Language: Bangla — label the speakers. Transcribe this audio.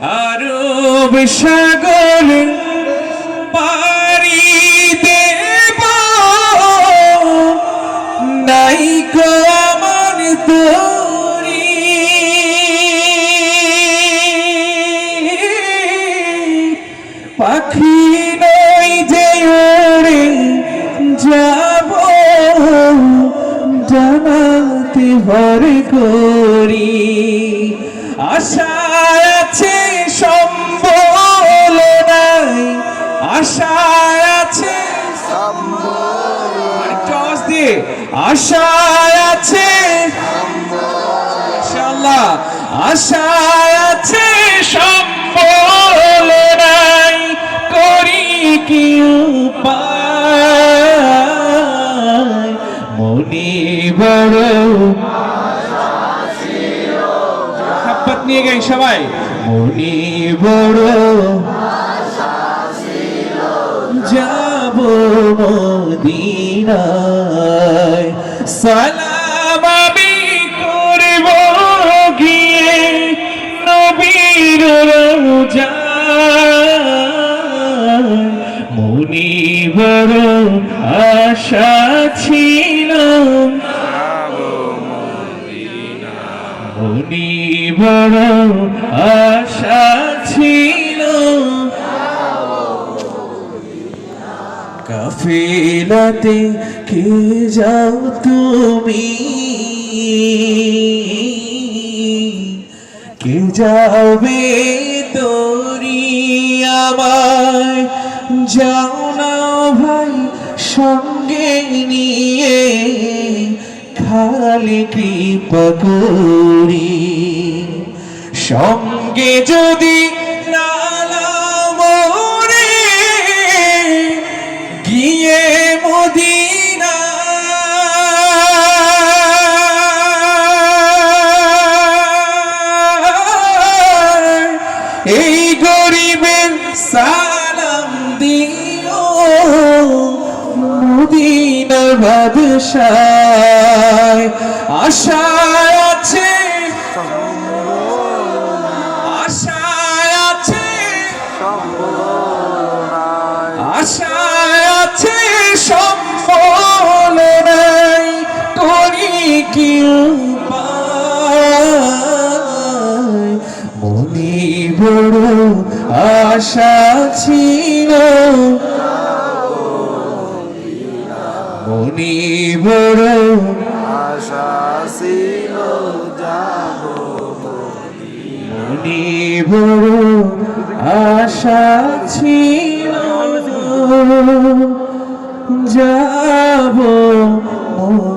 Speaker 1: আরব সাগর পারি দেব। নাই আমার তোরি। পাখি নই যে ওড়ে যাব। জানাতে ভর করি। আশা আছে আওয়াজ দিয়ে আশা আছে। ইনশাআল্লাহ আশা আছে সম্বল নাই, করি কি উপায়? মনি বড় হাপ্পাত নিয়ে গাই সবাই। মনি বড় যাব মদিনায় সালাম আমি করব গিয়ে নবীর রোজায় মনি বড় আশা ছিল। মনি বড় আশা ছিল। কাফেলাতে কে যাও তুমি? কে যাবে তোরি আমায় যাও না ভাই, সঙ্গে নিয়ে খালি কৃপা করি। সঙ্গে যদি এই গরিবের সালাম দিও মদিনার বাদশায়। আশা আছে আশা আছে আশা আছে সম্বল মনে বড় আশা ছিল। মনে বড়
Speaker 2: আশা ছিল যাব
Speaker 1: মনে বড় আশা ছিল যাব মদিনা